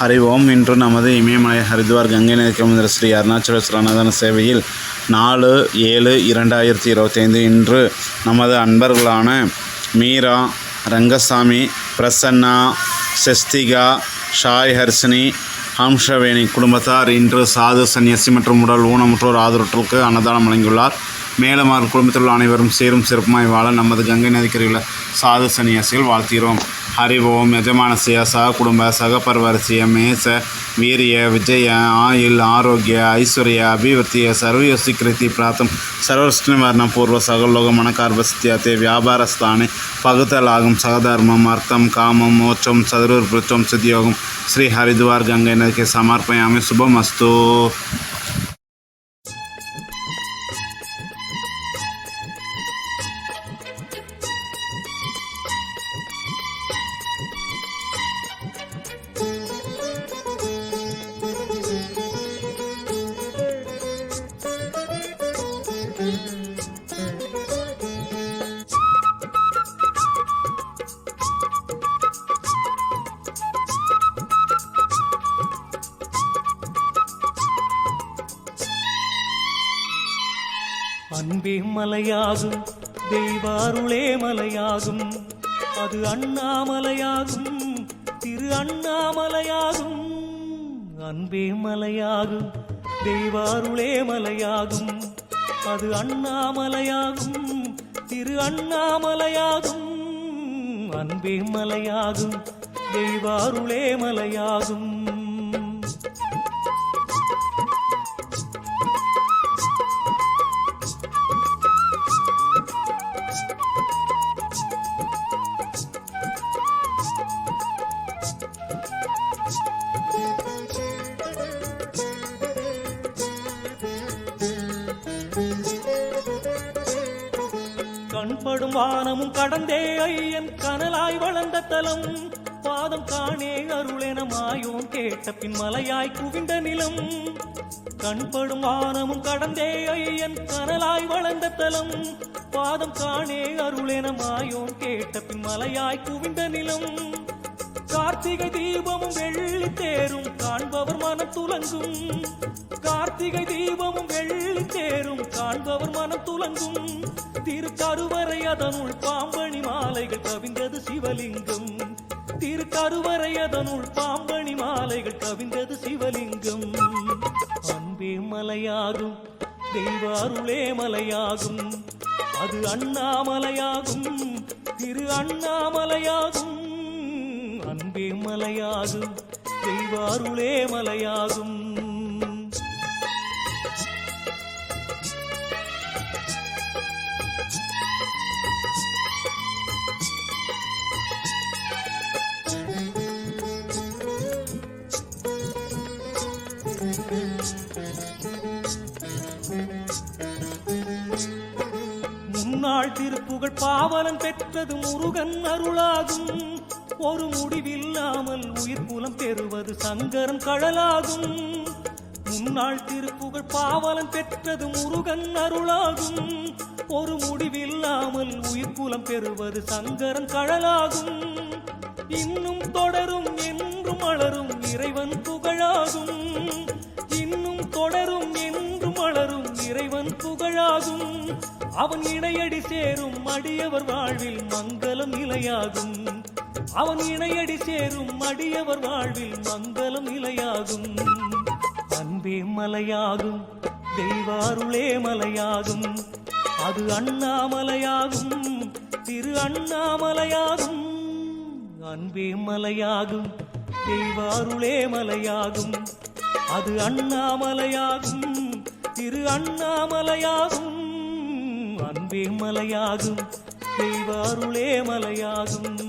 ஹரி ஓம் இன்று நமது இமயமலை ஹரித்வார் கங்கை நதிக்கமுதர் ஸ்ரீ அருணாச்சலேஸ்வர அன்னதான சேவையில் நாலு ஏழு இரண்டாயிரத்தி இருபத்தைந்து இன்று நமது அன்பர்களான மீரா ரங்கசாமி பிரசன்னா செஸ்திகா ஷாய் ஹர்ஷினி ஹம்ஷவேணி குடும்பத்தார் இன்று சாது சன்னியசி மற்றும் உடல் ஊனமுற்றோர் ஆதரவற்றுக்கு அன்னதானம் வழங்கியுள்ளார். மேலும் அவர் குடும்பத்தில் உள்ள அனைவரும் சீரும் சிறப்புமாய் வாழ நமது கங்கை நதிக்கரையில் சாது சன்னியாசிகள் வாழ்த்துகிறோம். ஹரி ஓம் யஜமானசிய சக குடும்ப சக பரவரிசிய மேச வீரிய விஜய ஆயுள் ஆரோக்கிய ஐஸ்வர்ய அபிவிருத்திய சர்வ ஸ்வீகிருத்தி பிராத்தம் சர்வஸ்னிவர்ண பூர்வ சகலோக மனகார்பஸ்தியத்தை வியாபாரஸ்தானே பகுத்தலாகும் சகதர்மம் அர்த்தம் காமம் மோட்சம் சதுர்பிருச்சம் சித்தியோகம். ஸ்ரீ ஹரித்வார் கங்கை நதிக்கு சமர்ப்பயாமி. சுபமஸ்து. அன்பே மலையாகும் தெய்வாருளே மலையாகும் அது அண்ணாமலையாகும் திரு அண்ணாமலையாகும். அன்பே மலையாகும் தெய்வாருளே மலையாகும் அது அண்ணாமலையாகும் திரு அண்ணாமலையாகும். அன்பே மலையாகும் தெய்வாருளே மலையாகும். கண்படும் வானமும் கடந்தே ஐயன் கனலாய் வளர்ந்த தலம். பாதம் காணே அருளென மாயோன் கேட்ட பின் மலையாய் குவிந்த நிலம். கண்படும் வானமும் கடந்தே ஐயன் கனலாய் வளர்ந்த தலம். பாதம் காணே அருளென மாயோன் கேட்ட பின் மலையாய் குவிந்த நிலம். கார்த்திகை தீபமும் வெள்ளி தேரும் காண்பவர் மனம் துலங்கும். கார்த்திகை தீபமும் வெள்ளி தேரும் காண்பவர் மனம் துலங்கும். திருக்கருவறை அதனுள் பாம்பணி மாலைகள் கவிந்தது சிவலிங்கம். திருக்கருவறை அதனுள் பாம்பணி மாலைகள் கவிந்தது சிவலிங்கம். அன்பே மலையாகும் தெய்வாருளே மலையாகும். அது அண்ணாமலையாகும் திரு அண்ணாமலையாகும். அன்பே மலையாகும். தெய்வாருளே மலையாகும். முன்னாள் திருப்புகழ் பாவலன் பெற்றது முருகன் அருளாகும். ஒரு முடிவில்லாமல் உயிர் புலம் பெறுவது சங்கரன் கழலாகும் முன்னாள் திருப்புகழ் பாவலன் பெற்றது முருகன் அருளாகும். ஒரு முடிவில்லாமல் உயிர் புலம் பெறுவது சங்கரன் கழலாகும் இன்னும் தொடரும் என்றும் மலரும் இறைவன் புகழாகும். இன்னும் தொடரும் என்றும் மலரும் இறைவன் புகழாகும். அவன் இணையடி சேரும் அடியவர் வாழ்வில் மங்களம் நிலையாகும். அவன் இணையடி சேரும் அடியவர் வாழ்வில் மங்களம் நிலையாகும். அன்பே மலையாகும் தெய்வாருளே மலையாகும். அது அண்ணாமலையாகும் திரு அண்ணாமலையாகும். அன்பே மலையாகும் தெய்வாருளே மலையாகும். அது அண்ணாமலையாகும் திரு அண்ணாமலையாகும். அன்பே மலையாகும் தெய்வாருளே மலையாகும்.